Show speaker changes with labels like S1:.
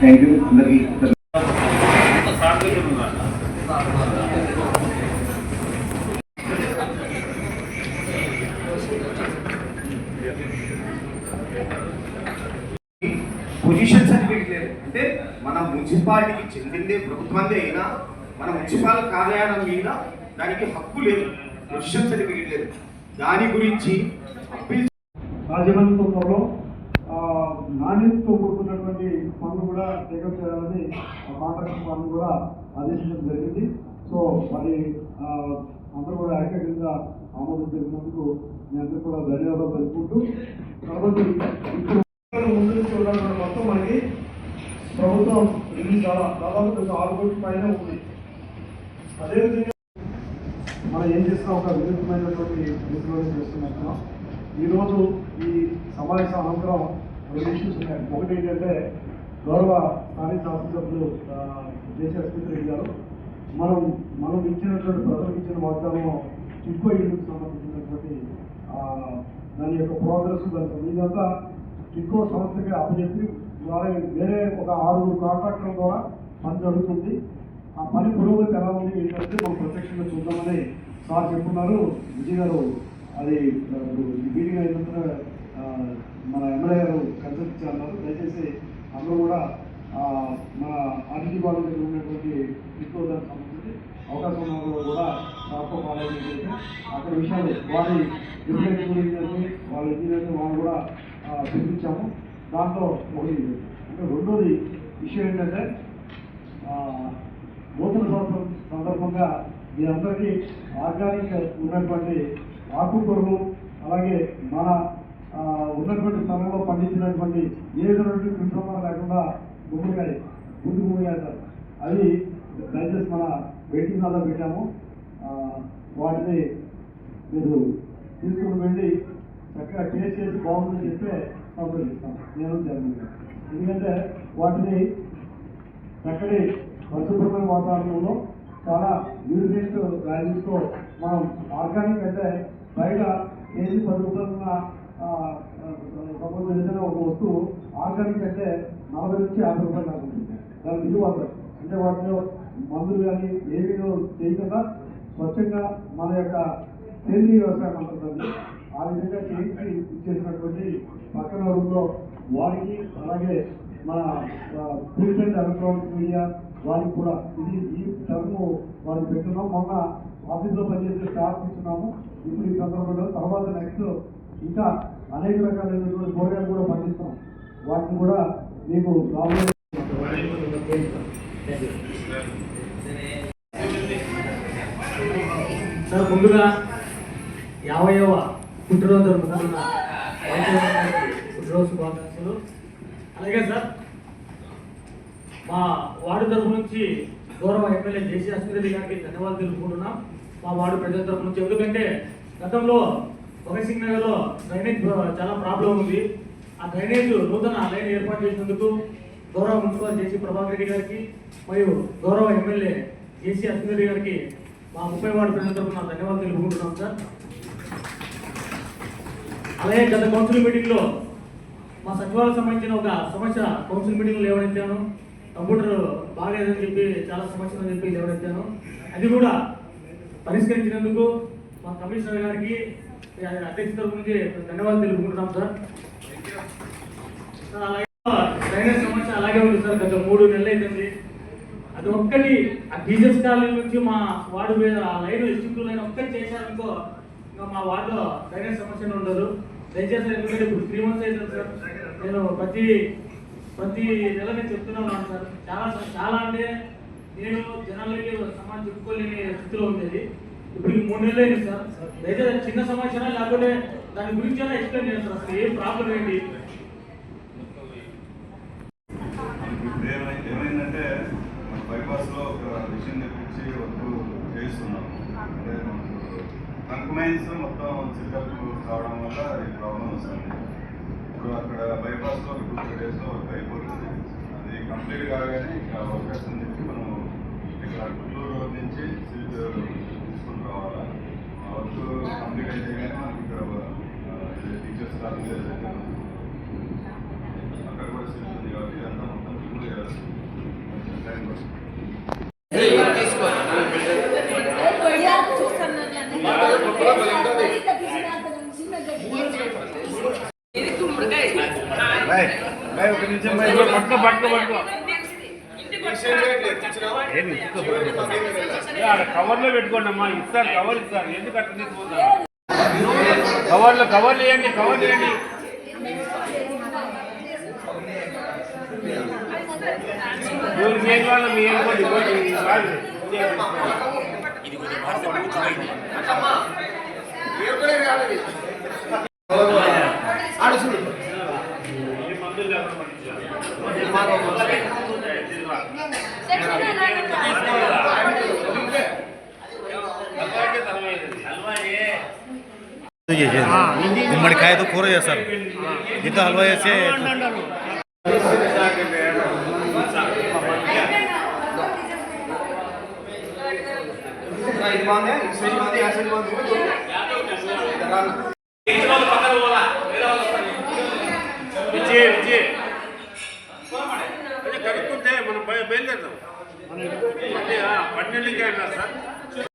S1: Thank you. అందరికీ position certificate లేదు. అంటే మన మున్సిపాలిటీకి చెందిందే ప్రభుత్వందే అయినా మన మున్సిపల్ కార్యాలయం మీద దానికి హక్కు లేదు. పొజిషన్ సర్టిఫికేట్ లేదు. దాని గురించి అప్పీల్
S2: రాజమండ్రి త్వరలో ఆ, నాణ్యతతో కూడుకున్నటువంటి పనులు కూడా టేకప్ చేయాలని కాంట్రాక్టర్ పనులు కూడా ఆదేశించడం జరిగింది. సో మరి అందరూ కూడా ఏకగ్రంగా ఆమోదం తెలిపినందుకు మీ అందరూ కూడా ధన్యవాదాలు తెలుపుకుంటూ కాబట్టి ఇప్పుడు ముందు చూడాలన్న మొత్తం మనకి ప్రభుత్వం రిలీజ్ చాలా దాదాపు కొంచెం ఆరు కోట్ల పైన ఉంది. అదేవిధంగా మనం ఏం చేస్తాం ఒక వినూత్నమైనటువంటి డిస్కవరీ చేస్తున్నాం. ఈరోజు ఈ సమావేశం అనంతరం రెండు ఇష్యూస్ ఉన్నాయి. ఒకటి ఏంటంటే గౌరవ స్థానిక శాసనసభ్యులు జేసీ అస్మిత్ రెడ్డి గారు మనం మనం ఇచ్చినటువంటి ప్రజలకు ఇచ్చిన వాగ్దానం టిక్కో ఇల్లుకు సంబంధించినటువంటి దాని యొక్క ప్రోగ్రెస్ దాని ఇదంతా టిక్కో సంస్థకి అప్పచెప్పి ద్వారా వేరే ఒక ఆరుగురు కాంట్రాక్టర్ల ద్వారా పని జరుగుతుంది. ఆ పని పురోగతి ఎలా ఉంది ఏంటంటే మనం ప్రత్యక్షంగా చూద్దామని సార్ చెప్పున్నారు. విజయ్ గారు అది మీటింగ్ అయినంత తర్వాత ఆ, మన ఎమ్మెల్యే గారు కన్సల్ట్ ఇచ్చారు దయచేసి అందరూ కూడా ఆ, మన ఆర్టీ వాళ్ళ దగ్గర ఉన్నటువంటి ఇంట్లో సంబంధించి అవకాశం ఉన్న వాళ్ళు కూడా సార్తో ఫాలో అక్కడ విషయాలు వారి డిఫరెంట్ గురించి వాళ్ళ ఇంజనీర్ని వాళ్ళు కూడా ఆ, పిలిపించాము దాంట్లో ఒకటి అంటే రెండోది విషయం ఏంటంటే నూతన సంవత్సరం సందర్భంగా మీ అందరికీ ఆర్గానిక్ ఉన్నటువంటి ఆకుకూరలు అలాగే మన ఉన్నటువంటి స్థలంలో పండించినటువంటి ఏ విధమైనటువంటి కృత్రిమ లేకుండా గుమ్మడికాయ గుండు గుమ్మడికాయ అంటారు. అది దయచేసి మన వెయిటింగ్ హాల్లో పెట్టాము. వాటిని మీరు తీసుకుని వెళ్ళి చక్కగా టేస్ట్ చేసి బాగుందని చెప్తే సంప్రదిస్తాం నేను చైర్మన్ ఎందుకంటే వాటిని చక్కటి పరిశుభ్రమైన వాతావరణంలో చాలా న్యూట్రియంట్ వాల్యూస్తో మనం ఆర్గానిక్ అయితే బయట కేజీ పది రూపాయల సపోజ్ ఏదైనా ఒక వస్తువు ఆర్గానిక్ అయితే నలభై నుంచి యాభై రూపాయలు దాకా దాని విలువ అంటే వాటిలో మందులు కానీ ఏమీ చేయకుండా స్వచ్ఛంగా మన యొక్క సేంద్రీయ వ్యవసాయం అంటుంది ఆ విధంగా చేయించి ఇచ్చేసినటువంటి పక్కన రూమ్లో వారికి అలాగే మన ప్రింట్ అండ్ ఎలక్ట్రానిక్ మీడియా వారికి కూడా ఇది ఈ టర్మ్ వారికి పెట్టున్నాం మొన్న ఆఫీస్లో పనిచేసే స్టాఫ్ ఇస్తున్నాము. ఇప్పుడు ఈ సందర్భంలో తర్వాత నెక్స్ట్ ఇంకా అనేక రకాలైనటువంటి కూరగాయలు కూడా పండిస్తాం వాటిని కూడా మీకు రాబోయే
S3: సార్ ముందుగా యాభైవ పుట్టినరోజు జరుపుకుంటున్న పుట్టినరోజు శుభాకాంక్షలు. అలాగే సార్ మా వార్డు తరపు నుంచి గౌరవ ఎమ్మెల్యే జేసీ అశ్విరెడ్డి గారికి ధన్యవాదాలు తెలుపుకుంటున్నాం. మా వార్డు ప్రజల తరపు నుంచి. ఎందుకంటే గతంలో భగత్ సింగ్ నగర్లో డ్రైనేజ్ చాలా ప్రాబ్లం ఉంది. ఆ డ్రైనేజ్ నూతన లైన్ ఏర్పాటు చేసినందుకు గౌరవ మున్సిపల్ జేసీ ప్రభాకర్ రెడ్డి గారికి మరియు గౌరవ ఎమ్మెల్యే జేసీ అశ్విరెడ్డి గారికి మా ముప్పై వార్డు ప్రజల తరపున ధన్యవాదాలు తెలుపుకుంటున్నాం సార్. అలాగే గత కౌన్సిల్ మీటింగ్లో మా సచివాలకు సంబంధించిన ఒక సమస్య కౌన్సిల్ మీటింగ్లో లేవనెత్తాను. కంప్యూటర్ బాగలేదని చెప్పి చాలా సమస్యలు అని చెప్పి లేవనెత్తాను. అది కూడా పరిష్కరించినందుకు మా కమిషనర్ గారికి అధ్యక్ష తరపు ధన్యవాదాలు తెలుపుకుంటున్నాం సార్ అలాగే డ్రైనేజ్ సమస్య అలాగే ఉంది సార్ గత మూడు నెలలు అవుతుంది అది ఒక్కటి ఆ బీజెస్ కాలనీ నుంచి మా వార్డు మీద ఆ లైన్ ఎస్టింగ్ లైన్ ఒక్కటి చేశారనుకో ఇంకా మా వార్డులో డ్రైనేజ్ సమస్య ఉండదు. దయచేసి ఎందుకంటే ఇప్పుడు త్రీ మంత్స్ అవుతుంది సార్ నేను ప్రతి ప్రతి నెల నేను చెప్తూనే ఉన్నాను సార్ చాలా చాలా అంటే నేను జనాలకి సమాజం చెప్పుకోలేని స్థితిలో ఉండేది. ఇప్పుడు మూడు నెలలు అయింది సార్? లేదా చిన్న సమాచారం లేకపోతే దాని గురించి ఎలా ఎక్స్ప్లెయిన్ చేస్తారు అసలు ఏం ప్రాబ్లం ఏంటి?
S4: ఇప్పుడు ఏమైందంటే బైపాస్లో ఒక మిషన్ తెప్పించి వర్క్ చేయిస్తున్నాము అంటే మనకు మొత్తం చిరుకప్పు కావడం వల్ల ఈ ప్రాబ్లం వస్తుంది. ఇప్పుడు అక్కడ బైపాస్లో ఒక టూ త్రీ డేస్లో అయిపోతుంది. అది కంప్లీట్ కాగానే ఇంకా అవకాశం చెప్పి మనం ఇక్కడ గుంటూరు రోడ్ నుంచి కావాలా వర్క్ కంప్లీట్ అయితే కానీ మనకి ఇక్కడ టీచర్స్ రాలేదు అక్కడ కూడా సీట్ ఉంది కాబట్టి అంతా మొత్తం ఫుల్ టైం ఒక నిమిషం పట్టుకో పట్టుకో పట్టుకో ఏమి
S5: ఆడ కవర్లో పెట్టుకోండి అమ్మా ఇస్తారు కవర్ ఇస్తారు. ఎందుకు అట్లా తీసుకుంటారు కవర్లు కవర్లు ఇవ్వండి కవర్లు ఇవ్వండి ఎవరు చేయని వాళ్ళు మీ అనుకోండి ఏ మందులు లేకుండా
S6: గుమ్మడికాయతో కూర చేస్తారు ఇంకా హల్వా చేసే
S1: ఇది
S5: విజయ్ విజయ్ కనుక్కుంటే మనం బయలుదేరుతాం మళ్ళీ, సార్